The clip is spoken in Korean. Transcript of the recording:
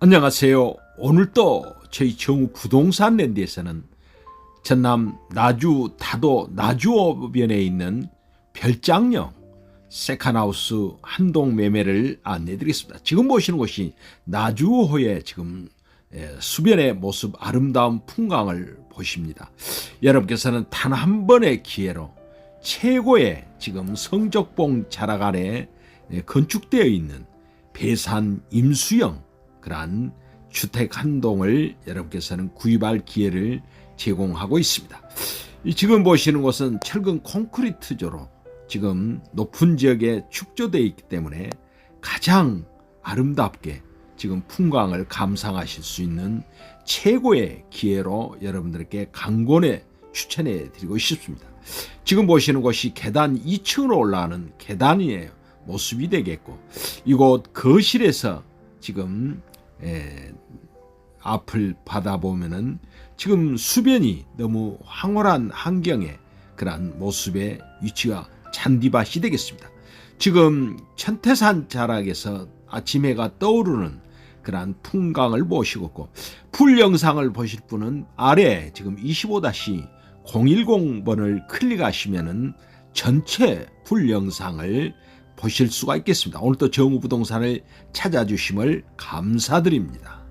안녕하세요. 오늘 또 저희 정우 부동산 랜드에서는 전남 나주 타도 나주어변에 있는 별장령 세컨하우스 한동 매매를 안내드리겠습니다. 지금 보시는 곳이 나주호의 지금 예, 수변의 모습 아름다운 풍광을 보십니다. 여러분께서는 단 한 번의 기회로 최고의 지금 성적봉 자락 아래 예, 건축되어 있는 배산 임수영 그러한 주택 한 동을 여러분께서는 구입할 기회를 제공하고 있습니다. 이 지금 보시는 곳은 철근 콘크리트조로 지금 높은 지역에 축조되어 있기 때문에 가장 아름답게 지금 풍광을 감상하실 수 있는 최고의 기회로 여러분들께 강권에 추천해 드리고 싶습니다. 지금 보시는 곳이 계단 2층으로 올라가는 계단이에요. 모습이 되겠고 이곳 거실에서 지금 에, 앞을 받아보면은 지금 수변이 너무 황홀한 환경에 그러한 모습의 위치가 잔디밭이 되겠습니다. 지금 천태산 자락에서 아침 해가 떠오르는 그러한 풍광을 보시고 풀 영상을 보실 분은 아래 지금 25-010번을 클릭하시면은 전체 풀 영상을 보실 수가 있겠습니다. 오늘도 정우부동산을 찾아주심을 감사드립니다.